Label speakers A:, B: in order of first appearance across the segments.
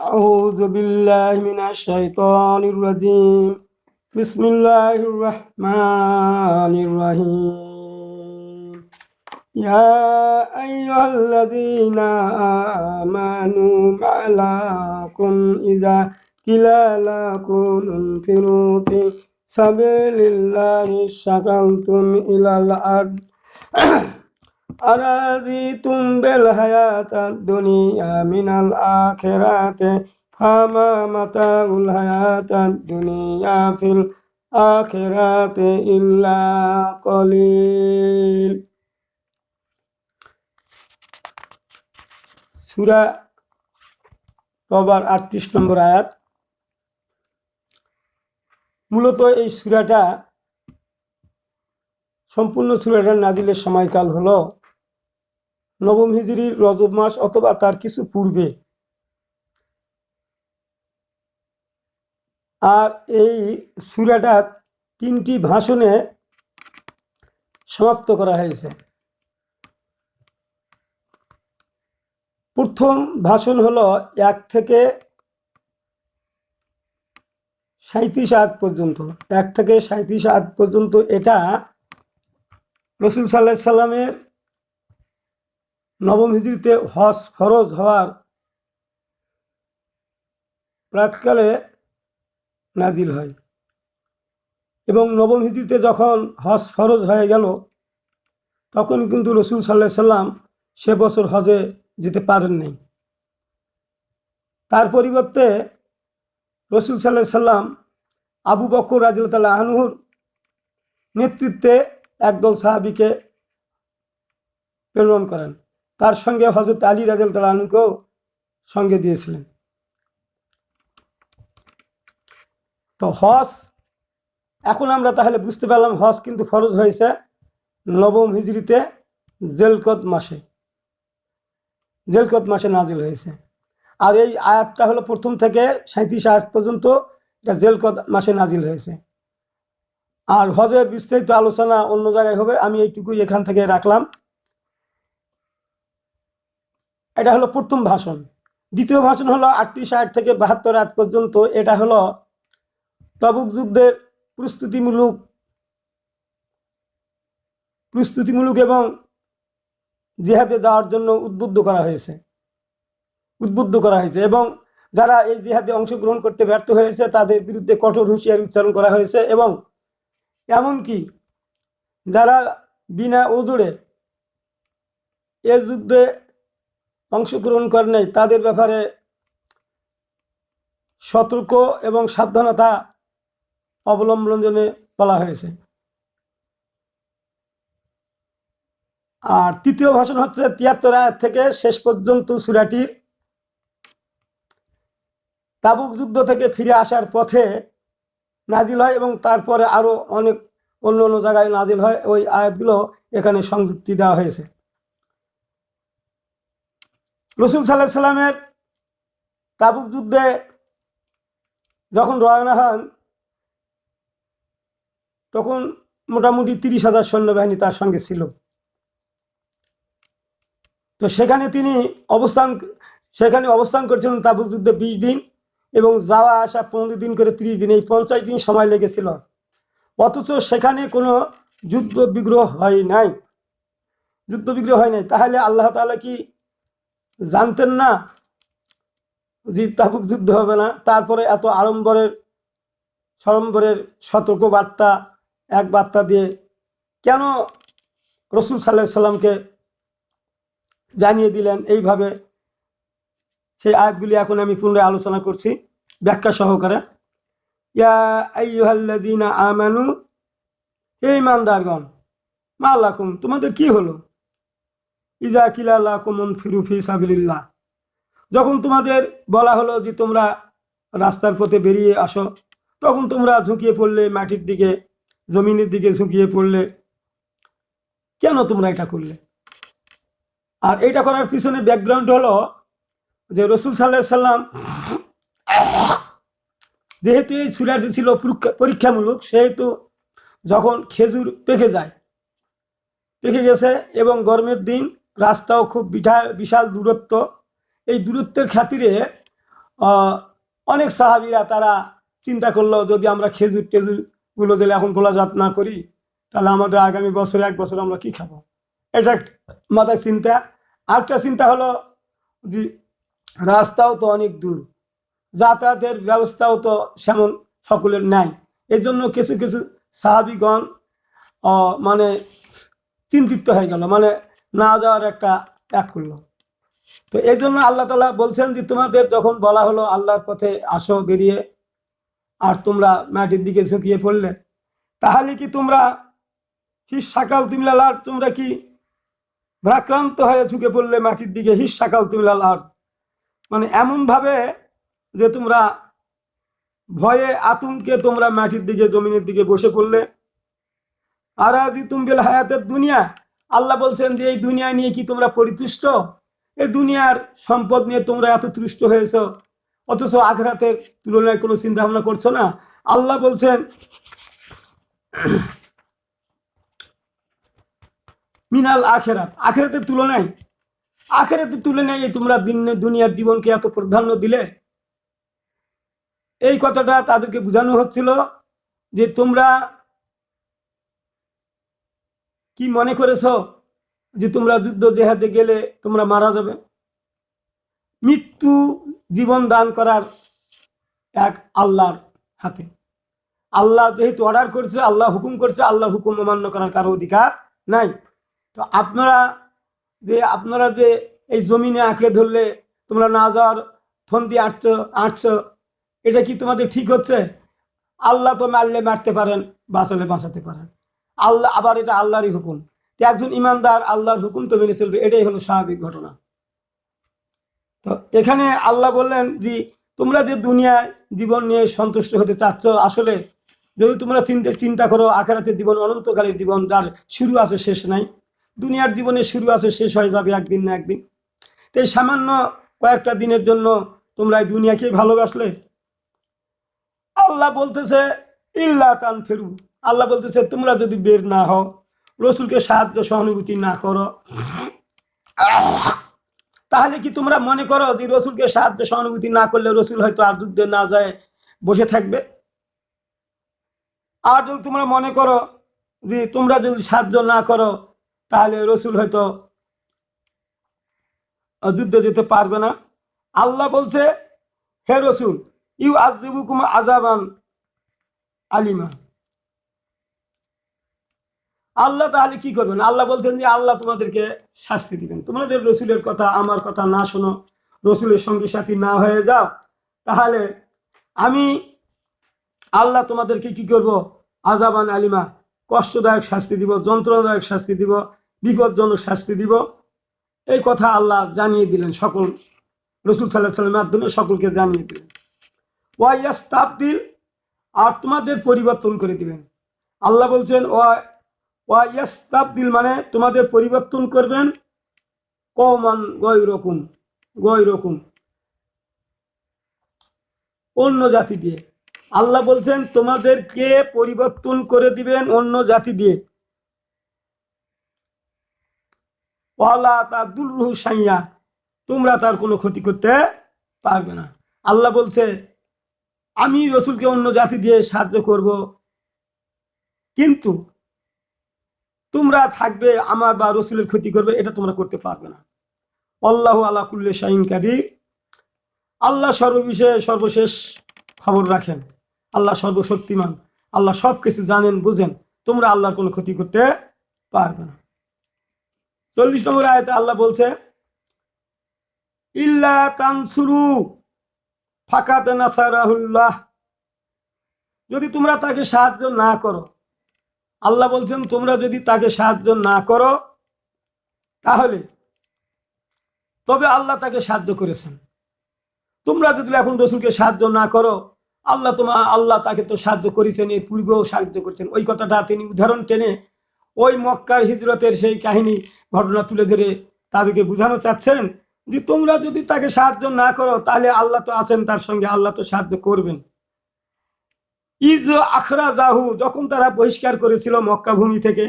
A: أعوذ بالله من الشيطان الرجيم. بسم الله الرحمن الرحيم. يا أيها الذين آمنوا ما لكم إذا قيل لكم انفروا في سبيل الله شكلتم إلى الأرض. أرضيتم بالحياة الدنيا من الآخرة فما متاع الحياة الدنيا في الآخرة إلا قليل সুরা তবার আটত্রিশ নম্বর আয়াত মূলত এই সুরাটা সম্পূর্ণ সুরাটার নাজিলের সময়কাল হলো নবম হিজরির রজব মাস অথবা তার কিছু পূর্বে। আর এই সুরাটা তিনটি ভাষণে সমাপ্ত করা হয়েছে। প্রথম ভাষণ হলো এক থেকে সাঁত্রিশ আয়াত পর্যন্ত। এক থেকে সাঁত্রিশ আয়াত পর্যন্ত এটা রসুল সাল্লাহ সাল্লামের নবম হিজড়িতে হজ ফরজ হওয়ার প্রাককালে নাজিল হয় এবং নবম হিজড়িতে যখন হজ ফরজ হয়ে গেল তখন কিন্তু রসুল সাল্লাহ সাল্লাম সে বছর হজে যেতে পারেন নাই। তার পরিবর্তে রসুল সাল্লাহ সাল্লাম আবু বকর রাজিউল্লাহ আহনুর নেতৃত্বে একদল সাহাবিকে প্রেরণ করেন। তার সঙ্গে হজরত আলী রাজুল তালাহুকেও সঙ্গে দিয়েছিলেন। তো হজ, এখন আমরা তাহলে বুঝতে পারলাম হজ কিন্তু ফরজ হয়েছে নবম হিজড়িতে জেলকত মাসে। জেলকত মাসে নাজিল হয়েছে। আর এই আয়াতটা হলো প্রথম থেকে সাঁত্রিশ আয়াত পর্যন্ত এটা জেলকত মাসে নাজিল হয়েছে। আর হজের বিস্তারিত আলোচনা অন্য জায়গায় হবে, আমি এইটুকুই এখান থেকে রাখলাম। এটা হলো প্রথম ভাষণ। দ্বিতীয় ভাষণ হলো আটত্রিশ আট থেকে বাহাত্তর আট পর্যন্ত। এটা হলো তবুক যুদ্ধের প্রস্তুতিমূলক প্রস্তুতিমূলক এবং জিহাদে যাওয়ার জন্য উদ্বুদ্ধ করা হয়েছে। উদ্বুদ্ধ করা হয়েছে এবং যারা এই জিহাদে অংশগ্রহণ করতে ব্যর্থ হয়েছে, তাদের বিরুদ্ধে কঠোর হুঁশিয়ারি উচ্চারণ করা হয়েছে এবং এমনকি যারা বিনা ওজোরে এ যুদ্ধে অংশগ্রহণ করে নেই, তাদের ব্যাপারে সতর্ক এবং সাবধানতা অবলম্বনে বলা হয়েছে। আর তৃতীয় ভাষণ হচ্ছে তিয়াত্তর আয়াত থেকে শেষ পর্যন্ত সুরাটির তাবুক যুদ্ধ থেকে ফিরে আসার পথে নাজিল হয় এবং তারপরে আরও অনেক অন্য অন্য জায়গায় নাজিল হয়। ওই আয়াতগুলো এখানে সংযুক্তি দেওয়া হয়েছে। রসুল সাল্লাহ সাল্লামের তাবুক যুদ্ধে যখন রওনা হন, তখন মোটামুটি তিরিশ হাজার সৈন্যবাহিনী তার সঙ্গে ছিল। তো সেখানে তিনি অবস্থান, সেখানে অবস্থান করেছিলেন তাবুক যুদ্ধে বিশ দিন এবং যাওয়া আসা পনেরো দিন করে তিরিশ দিন, এই পঞ্চাশ দিন সময় লেগেছিল। অথচ সেখানে কোনো যুদ্ধ বিগ্রহ হয় নাই। যুদ্ধ বিগ্রহ হয় নাই। তাহলে আল্লাহ তাআলা কি জানতেন না যে তাবুক যুদ্ধ হবে না। তারপরে এত আড়ম্বরের সড়ম্বরের সতর্ক বার্তা এক বার্তা দিয়ে কেন রসুল সাল্লাহ সাল্লামকে জানিয়ে দিলেন এইভাবে? সেই আয়াতগুলি এখন আমি পুনরায় আলোচনা করছি, ব্যাখ্যা সহকারে। ইয়া আমানু, হে ইমানদারগণ মা লাকুম, তোমাদের কি হলো? ইজা ফিরুফি যখন তোমাদের বলা হলো যে তোমরা রাস্তার পথে বেরিয়ে আসো, তখন তোমরা ঝুঁকিয়ে পড়লে, মাটির দিকে, জমিনের দিকে ঝুঁকিয়ে পড়লে, কেন তোমরা এটা করলে? আর এটা করার পিছনে ব্যাকগ্রাউন্ড হলো যে রসুল সাল্লাহ সাল্লাম যেহেতু এই সুরাটি ছিল পরীক্ষা- পরীক্ষামূলক, সেহেতু যখন খেজুর পেকে যায়, পেকে গেছে এবং গরমের দিন রাস্তাও খুব বিশাল বিশাল দূরত্ব। এই দূরত্বের খাতিরে অনেক সাহাবিরা তারা চিন্তা করল, যদি আমরা খেজুর টেজুরগুলো দিলে এখন গোলাজাত না করি, তাহলে আমাদের আগামী বছর এক বছর আমরা কি খাব? এটা মাথায় চিন্তা। আরেকটা চিন্তা হলো যে, রাস্তাও তো অনেক দূর। যাতায়াতের ব্যবস্থাও তো সেমন সকলের নাই। এই জন্য কিছু কিছু সাহাবিগণ মানে চিন্তিত হয়ে গেল। মানে না যাওয়ার একটা এক করল। তো এই জন্য আল্লাহ তালা বলছেন যে, তোমাদের যখন বলা হলো, আল্লাহর পথে আসো, বেরিয়ে, আর তোমরা মাটির দিকে ঝুঁকিয়ে পড়লে, তাহলে কি তোমরা হিস সাকাল তিমলাল তোমরা কি ভ্রাক্রান্ত হয়ে ঝুঁকে পড়লে মাটির দিকে হিস সাকাল তিমলাল মানে এমনভাবে যে তোমরা ভয়ে আতঙ্কে তোমরা মাটির দিকে, জমিনের দিকে বসে পড়লে আর আজি তুমবিল হায়াতের দুনিয়া আল্লাহ বলছেন যে, এই দুনিয়া নিয়ে কি তোমরা পরিতুষ্ট? এই দুনিয়ার সম্পদ নিয়ে তোমরা এত তুষ্ট হয়েছ, অথচ আখরাতের তুলনায় কোনো চিন্তা ভাবনা করছ না? আল্লাহ বলছেন, মিনাল আখেরাত। আখেরাতের তুলনায় আখেরাতের তুলনায় তোমরা দিন, দুনিয়ার জীবনকে এত প্রাধান্য দিলে? এই কথাটা তাদেরকে বোঝানো হচ্ছিল যে, তোমরা কি মনে করেছ যে তোমরা যুদ্ধ জেহাদে গেলে তোমরা মারা যাবে? মৃত্যু জীবন দান করার এক আল্লাহর হাতে। আল্লাহ যেহেতু অর্ডার করছে, আল্লাহ হুকুম করছে আল্লাহ হুকুম অমান্য করার কারও অধিকার নাই। তো আপনারা যে আপনারা যে এই জমিনে আঁকড়ে ধরলে তোমরা না যাওয়ার ফোন দিয়ে আটছো আটছো, এটা কি তোমাদের ঠিক হচ্ছে? আল্লাহ তো মারলে মারতে পারেন, বাঁচালে বাঁচাতে পারেন। আল্লাহ, আবার এটা আল্লাহরই হুকুম। তো একজন ইমানদার আল্লাহর হুকুম তো মেনে চলবে, এটাই হলো স্বাভাবিক ঘটনা। তো এখানে আল্লাহ বললেন যে, তোমরা যে দুনিয়ায় জীবন নিয়ে সন্তুষ্ট হতে চাচ্ছ, আসলে যদি তোমরা চিন্তা চিন্তা করো, আখেরাতের জীবন, অনন্তকালের জীবন, যার শুরু আছে, শেষ নাই। দুনিয়ার জীবনে শুরু আছে, শেষ হয়ে যাবে একদিন না একদিন। তো সামান্য কয়েকটা দিনের জন্য তোমরা এই দুনিয়াকেই ভালোবাসলে। আল্লাহ বলতেছে, ইল্লা তান ফেরু আল্লাহ বলতেছে, তোমরা যদি বের না হও, রসুলকে সাহায্য সহানুভূতি না করো, তাহলে কি তোমরা মনে করো যে রসুলকে সাহায্য সহানুভূতি না করলে রসুল হয়তো আর যুদ্ধে না যায়, বসে থাকবে? আর যদি তোমরা মনে করো যে তোমরা যদি সাহায্য না করো, তাহলে রসুল হয়তো যুদ্ধে যেতে পারবে না। আল্লাহ বলছে, হে রসুল ইউ আজিবুকুম আজাবান আলিমা আল্লাহ তাহলে কি করবেন? আল্লাহ বলছেন যে আল্লাহ তোমাদেরকে শাস্তি দিবেন। তোমাদের রসুলের কথা আমার কথা না শোনো, রসুলের সঙ্গী সাথী না হয়ে যাও। তাহলে আমি আল্লাহ তোমাদেরকে কি করব? আজাবান আলিমা, কষ্টদায়ক শাস্তি দিব, যন্ত্রণাদায়ক শাস্তি দিব, বিপজ্জনক শাস্তি দিব। এই কথা আল্লাহ জানিয়ে দিলেন সকল, রসুল সাল্লাহ সাল্লামের মাধ্যমে সকলকে জানিয়ে দিলেন। ওয়াইয়াস তাবদিল আর তোমাদের পরিবর্তন করে দিবেন। আল্লাহ বলছেন, ওয়া ওয়াইয়াস তাবদিল মানে তোমাদের পরিবর্তন করবেন। কমান গয় রকম অন্য জাতি দিয়ে। আল্লাহ বলছেন, তোমাদেরকে পরিবর্তন করে দিবেন অন্য জাতি দিয়ে। ওয়ালা সাইয়া, তোমরা তার কোনো ক্ষতি করতে পারবে না। আল্লাহ বলছে, আমি রসুলকে অন্য জাতি দিয়ে সাহায্য করব। কিন্তু তোমরা থাকবে আমার বা রসুলের ক্ষতি করবে, এটা তোমরা করতে পারবে না। আল্লাহ আল্লাহ কুল্লে শাহিন কাদির। আল্লাহ সর্ববিষয়ে সর্বশেষ খবর রাখেন। আল্লাহ সর্বশক্তিমান। আল্লাহ সব কিছু জানেন, বুঝেন। তোমরা আল্লাহর কোনো ক্ষতি করতে পারবে না। চল্লিশ নম্বর আয়তে আল্লাহ বলছে, ইল্লা তানসুরু ফাকাত নাসারাহুল্লাহ। যদি তোমরা তাকে সাহায্য না করো আল্লাহ বলছেন, তোমরা যদি তাকে সাহায্য না করো, তাহলে তবে আল্লাহ তাকে সাহায্য করেছেন। তোমরা যদি এখন রসুলকে সাহায্য না করো, আল্লাহ তোমার আল্লাহ তাকে তো সাহায্য করেছেন, এর পূর্বেও সাহায্য করেছেন। ওই কথাটা তিনি উদাহরণ টেনে ওই মক্কার হিজরতের সেই কাহিনী, ঘটনা তুলে ধরে তাদেরকে বোঝানো চাচ্ছেন যে তোমরা যদি তাকে সাহায্য না করো, তাহলে আল্লাহ তো আছেন, তার সঙ্গে আল্লাহ তো সাহায্য করবেন। ইজ আখরা জাহু যখন তারা বহিষ্কার করেছিল মক্কা ভূমি থেকে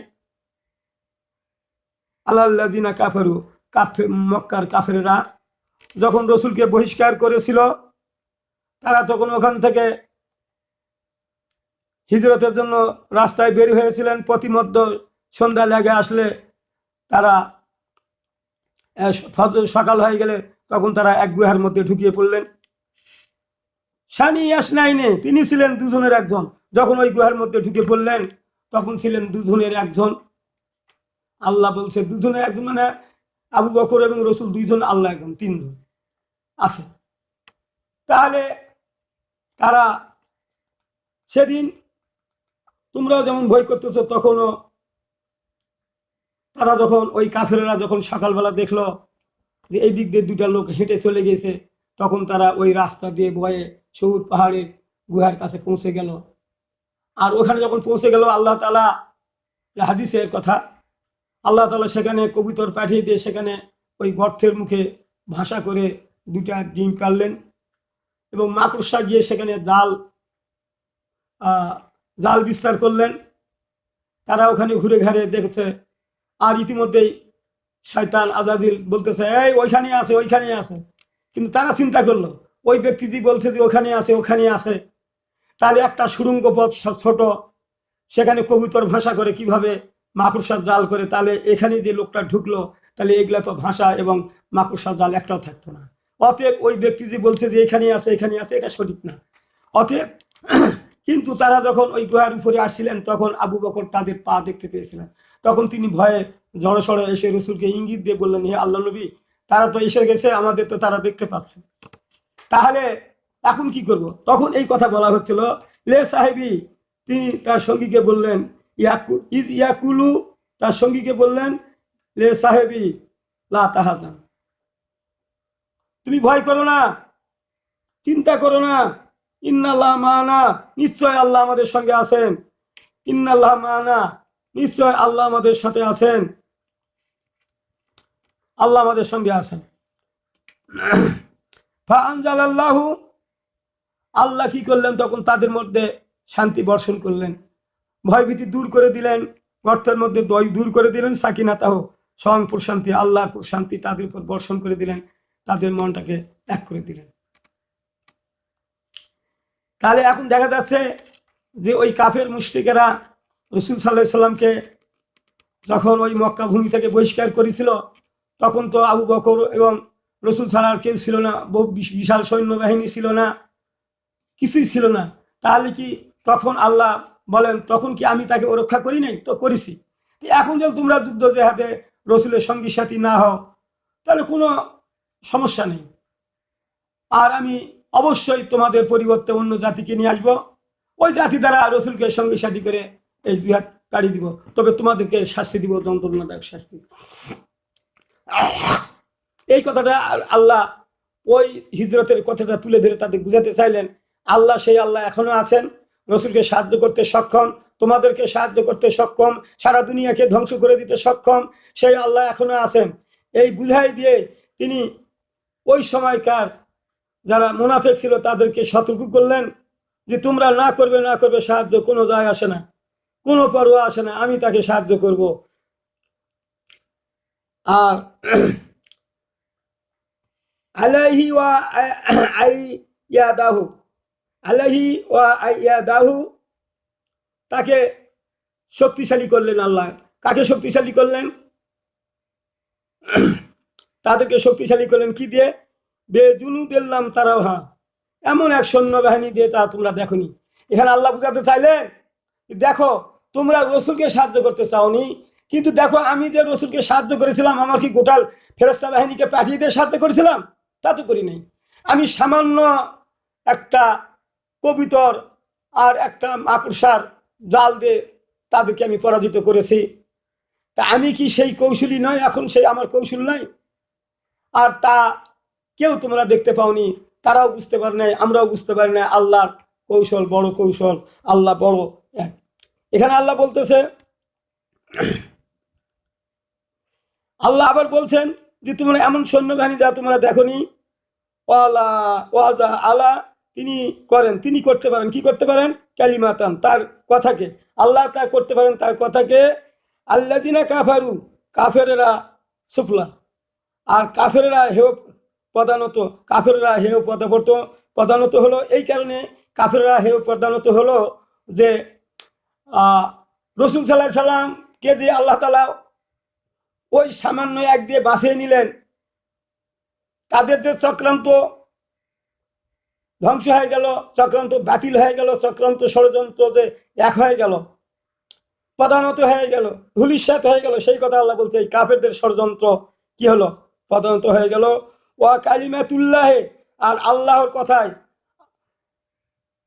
A: আল্লাহ জিনা কাফেরু, কাফে, মক্কার কাফেরা যখন রসুলকে বহিষ্কার করেছিল, তারা তখন ওখান থেকে হিজরতের জন্য রাস্তায় বের হয়েছিলেন। প্রতিমধ্য সন্ধ্যা লেগে আসলে তারা সকাল হয়ে গেলে তখন তারা এক গুহার মধ্যে ঢুকিয়ে পড়লেন। সানি ইয়াসনাইনে তিনি ছিলেন দুজনের একজন। যখন ওই গুহার মধ্যে ঢুকে পড়লেন, তখন ছিলেন দুজনের একজন। আল্লাহ বলছে, দুজনের একজন মানে আবু বকর এবং রসুল দুইজন, আল্লাহ একজন, তিনজন। আছে। তাহলে তারা সেদিন তোমরাও যেমন ভয় করতেছো, তখনও তারা যখন ওই কাফেরেরা যখন সকালবেলা দেখল যে এই দিক দিয়ে দুটা লোক হেঁটে চলে গেছে তখন তারা ওই রাস্তা দিয়ে বয়ে সবুজ পাহাড়ের গুহার কাছে পৌঁছে গেল। আর ওখানে যখন পৌঁছে গেল, আল্লাহ তালা হাদিসের কথা, আল্লাহ তালা সেখানে কবিতর পাঠিয়ে দিয়ে সেখানে ওই গর্থের মুখে ভাষা করে দুটা ডিম পারলেন এবং মাকড়সা গিয়ে সেখানে জাল জাল বিস্তার করলেন। তারা ওখানে ঘুরে ঘাড়ে দেখছে, আর ইতিমধ্যেই শয়তান আজাদিল বলতেছে, এই ওইখানে আছে ওইখানে আছে। কিন্তু তারা চিন্তা করল ওই ব্যক্তিটি বলছে যে ওখানে আছে ওখানে আছে। তাহলে একটা সুড়ঙ্গ পথ ছোট, সেখানে কবুতর ভাষা করে কীভাবে মাকড়সার জাল করে, তাহলে এখানে যে লোকটা ঢুকলো, তাহলে এগুলা তো ভাষা এবং মাকড়সার জাল একটাও থাকতো না। অতএব ওই ব্যক্তি যে বলছে যে এখানে আছে এখানে আছে, এটা সঠিক না। অতএব কিন্তু তারা যখন ওই গুহার উপরে আসছিলেন, তখন আবু বকর তাদের পা দেখতে পেয়েছিলেন। তখন তিনি ভয়ে জড়সড় এসে রসুলকে ইঙ্গিত দিয়ে বললেন, হে আল্লাহ নবী, তারা তো এসে গেছে, আমাদের তো তারা দেখতে পাচ্ছে। তাহলে এখন কি করব? তখন এই কথা বলা হচ্ছিল। লে সাহেবি, তিনি তার সঙ্গীকে বললেন, ইয়াকু, ইজ ইয়াকুলু? তার সঙ্গীকে বললেন, লে সাহেবি, লা তাহাজান। তুমি ভয় করো না, চিন্তা করো না। ইন্নাল্লাহ মানা, নিশ্চয় আল্লাহ আমাদের সঙ্গে আছেন। ইন্নাল্লাহ মানা, নিশ্চয় আল্লাহ আমাদের সাথে আছেন। আল্লাহ আমাদের সঙ্গে আছেন। আল্লাহু আল্লাহ কি করলেন? তখন তাদের মধ্যে শান্তি বর্ষণ করলেন। ভয়ভীতি দূর করে দিলেন। গর্তের মধ্যে দই দূর করে দিলেন। সাকিনা তাহ স্বয়ং প্রশান্তি, আল্লাহ প্রশান্তি তাদের উপর বর্ষণ করে দিলেন। তাদের মনটাকে এক করে দিলেন। তাহলে এখন দেখা যাচ্ছে যে ওই কাফের মুশ্রিকেরা রসুল সাল্লাহ সাল্লামকে যখন ওই মক্কা ভূমি থেকে বহিষ্কার করেছিল, তখন তো আবু বকর এবং রসুল ছাড়া আর কেউ ছিল না, বহু বিশ- বিশাল সৈন্যবাহিনী ছিল না, কিছুই ছিল না। তাহলে কি তখন আল্লাহ বলেন, তখন কি আমি তাকে রক্ষা করি নাই? তো করেছি। এখন যদি তোমরা যুদ্ধ জেহাদে রসুলের সঙ্গী সাথী না হও, তাহলে কোনো সমস্যা নেই। আর আমি অবশ্যই তোমাদের পরিবর্তে অন্য জাতিকে নিয়ে আসব। ওই জাতি দ্বারা রসুলকে সঙ্গী সাথী করে এই জিহাদ কাড়ি দিব। তবে তোমাদেরকে শাস্তি দিব, যন্ত্রণাদায়ক শাস্তি। এই কথাটা আল্লাহ ওই হিজরতের কথাটা তুলে ধরে তাদের বুঝাতে চাইলেন। আল্লাহ সেই আল্লাহ এখনও আছেন। রসুলকে সাহায্য করতে সক্ষম, তোমাদেরকে সাহায্য করতে সক্ষম, সারা দুনিয়াকে ধ্বংস করে দিতে সক্ষম, সেই আল্লাহ এখনও আছেন। এই বুঝাই দিয়ে তিনি ওই সময়কার যারা মুনাফেক ছিল তাদেরকে সতর্ক করলেন যে তোমরা না করবে না করবে সাহায্য কোনো যায় আসে না, কোনো পরোয়া আসে না, আমি তাকে সাহায্য করব। আর আলাইহি ওয়া আই ইয়াদাহু। আলাইহি ওয়া আই ইয়াদাহু। তাকে শক্তিশালী করলেন আল্লাহ। কাকে শক্তিশালী করলেন? তাদেরকে শক্তিশালী করলেন কি দিয়ে? বেজুনু দিল্লাম তারাও হা এমন এক সৈন্যবাহিনী দিয়ে তা তোমরা দেখনি। এখানে আল্লাহ বুঝাতে চাইলেন, দেখো, তোমরা রসুলকে সাহায্য করতে চাওনি, কিন্তু দেখো, আমি যে রসুলকে সাহায্য করেছিলাম, আমার কি গোটাল ফেরস্তা বাহিনীকে পাঠিয়ে দিয়ে সাহায্য করেছিলাম? তা তো করি নাই। আমি সামান্য একটা কবিতর আর একটা মাকড়সার জাল দিয়ে তাদেরকে আমি পরাজিত করেছি। তা আমি কি সেই কৌশলী নয়? এখন সেই আমার কৌশল নাই। আর তা কেউ তোমরা দেখতে পাওনি। তারাও বুঝতে পারে নাই, আমরাও বুঝতে পারি না আল্লাহর কৌশল বড় কৌশল, আল্লাহ বড় এক। এখানে আল্লাহ বলতেছে, আল্লাহ আবার বলছেন যে তোমরা এমন সৈন্যবাহিনী যা তোমরা দেখনি, ওয়ালা, ওয়াজা, আলা, তিনি করেন, তিনি করতে পারেন, কি করতে পারেন? ক্যালিমাতান তার কথাকে। আল্লাহ তা করতে পারেন তার কথাকে। আল্লাহ দিনা কাফারু, কাফেরেরা সুফলা। আর কাফেরেরা হেও প্রধানত কাফেররা হেও পদাবর্ত প্রধানত হলো এই কারণে কাফেররা হেয় প্রধানত হলো যে রসুল সাল্লাহ সাল্লামকে যে আল্লাহ তালা ওই সামান্য এক দিয়ে বাঁচিয়ে নিলেন। তাদের যে চক্রান্ত ধ্বংস হয়ে গেল, চক্রান্ত বাতিল হয়ে গেল, চক্রান্ত ষড়যন্ত্র যে এক হয়ে গেল প্রধানত হয়ে গেল ধুলিস্বাত হয়ে গেল, সেই কথা আল্লাহ বলছে, এই কাফেরদের ষড়যন্ত্র কি হলো? প্রধানত হয়ে গেল। ওয়া কালিমাতুল্লাহে, আর আল্লাহর কথায়,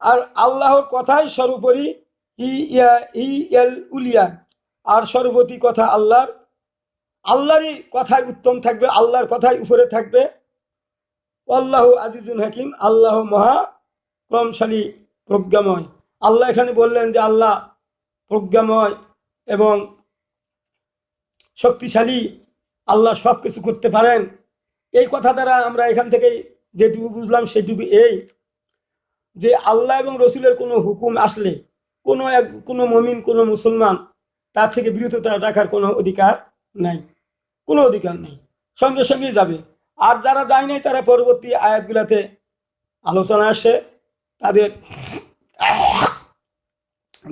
A: আর আল্লাহর কথাই সর্বোপরি ই, ইয়া, ই, এল, উলিয়া, আর সর্বতি কথা আল্লাহর আল্লাহরই কথাই উত্তম থাকবে, আল্লাহর কথাই উপরে থাকবে। আল্লাহ আজিজুল হাকিম, আল্লাহ মহা ক্রমশালী প্রজ্ঞাময়। আল্লাহ এখানে বললেন যে আল্লাহ প্রজ্ঞাময় এবং শক্তিশালী, আল্লাহ সব কিছু করতে পারেন। এই কথা দ্বারা আমরা এখান থেকে যেটুকু বুঝলাম, সেটুকু এই যে আল্লাহ এবং রসুলের কোনো হুকুম আসলে কোনো এক, কোনো মমিন, কোনো মুসলমান তার থেকে বিরততা রাখার কোনো অধিকার নাই। কোনো অধিকার নেই। সঙ্গে সঙ্গেই যাবে। আর যারা যায় নাই, তারা পরবর্তী আয়াতগুলাতে আলোচনা আসে। তাদের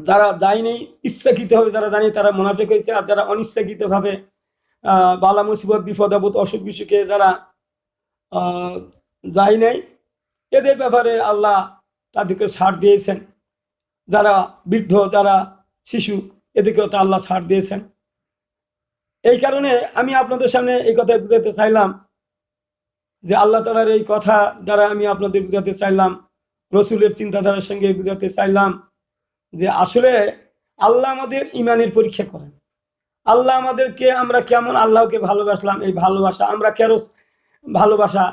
A: যারা যায়নি ইচ্ছাকৃতভাবে যারা জানি তারা মুনাফেক হয়েছে। আর যারা অনিচ্ছাকৃতভাবে বালা মুসিবত, বিপদ, আপদ, অসুখ বিসুখে যারা যায় নাই, এদের ব্যাপারে আল্লাহ তাদেরকে ছাড় দিয়েছেন। যারা বৃদ্ধ, যারা শিশু, এদেরকেও তো আল্লাহ ছাড় দিয়েছেন। এই কারণে আমি আপনাদের সামনে এই কথা বুঝাতে চাইলাম যে আল্লাহ তালার এই কথা দ্বারা আমি আপনাদের বুঝাতে চাইলাম, রসুলের চিন্তাধারার সঙ্গে বুঝাতে চাইলাম যে আসলে আল্লাহ আমাদের ইমানের পরীক্ষা করেন। আল্লাহ আমাদেরকে আমরা কেমন আল্লাহকে ভালোবাসলাম, এই ভালোবাসা আমরা কেন ভালোবাসা,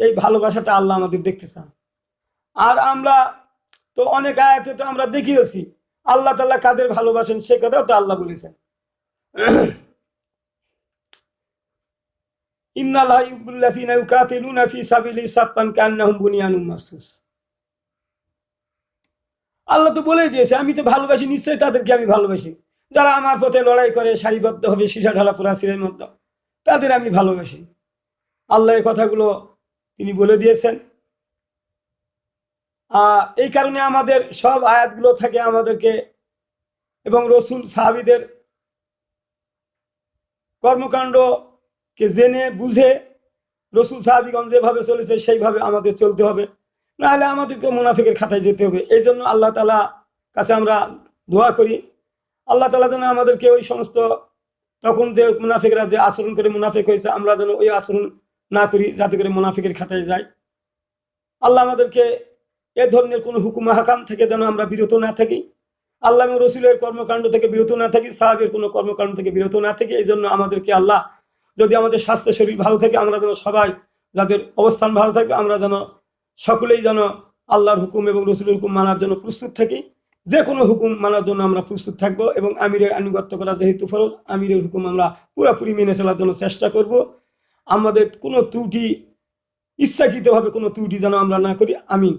A: এই ভালোবাসাটা আল্লাহ আমাদের দেখতে চান। আর আমরা তো অনেক আয়াতে তো আমরা দেখিয়েছি, আল্লাহ তাল্লাহ কাদের ভালোবাসেন সে কথাও তো আল্লাহ বলেছেন। আল্লাহ তো বলে দিয়েছে, আমি তো ভালোবাসি, নিশ্চয়ই তাদেরকে আমি ভালোবাসি। যারা আমার পথে লড়াই করে, সারিবদ্ধ হবে সীসা ঢালা পোড়া সিরের মধ্যে, তাদের আমি ভালোবাসি। আল্লাহ এই কথাগুলো তিনি বলে দিয়েছেন। এই কারণে আমাদের সব আয়াতগুলো থাকে আমাদেরকে এবং রসুল সাহাবিদের কর্মকাণ্ডকে জেনে বুঝে রসুল সাহাবিগঞ্জ যেভাবে চলেছে, সেইভাবে আমাদের চলতে হবে। নাহলে আমাদেরকে মুনাফিকের খাতায় যেতে হবে। এই জন্য আল্লাহ তালা কাছে আমরা দোয়া করি। আল্লাহ তালা যেন আমাদেরকে ওই সমস্ত তখন যে মুনাফিকরা যে আচরণ করে মুনাফিক হয়েছে, আমরা যেন ওই আচরণ না করি, যাতে করে মুনাফিকের খাতায় যাই আল্লাহ আমাদেরকে এ ধরনের কোনো হুকুম হাকাম থেকে যেন আমরা বিরত না থাকি। আল্লাহ রসুলের কর্মকাণ্ড থেকে বিরত না থাকি, সাহাবের কোনো কর্মকাণ্ড থেকে বিরত না থাকি। এই জন্য আমাদেরকে আল্লাহ যদি আমাদের স্বাস্থ্য শরীর ভালো থাকে, আমরা যেন সবাই যাদের অবস্থান ভালো থাকবে আমরা যেন সকলেই যেন আল্লাহর হুকুম এবং রসুলের হুকুম মানার জন্য প্রস্তুত থাকি। যে কোনো হুকুম মানার জন্য আমরা প্রস্তুত থাকব এবং আমিরের আনুগত্য করা যেহেতু ফরজ, আমিরের হুকুম আমরা পুরোপুরি মেনে চলার জন্য চেষ্টা করব। আমাদের কোনো ত্রুটি, ইচ্ছাকৃতভাবে কোনো ত্রুটি যেন আমরা না করি, আমিন।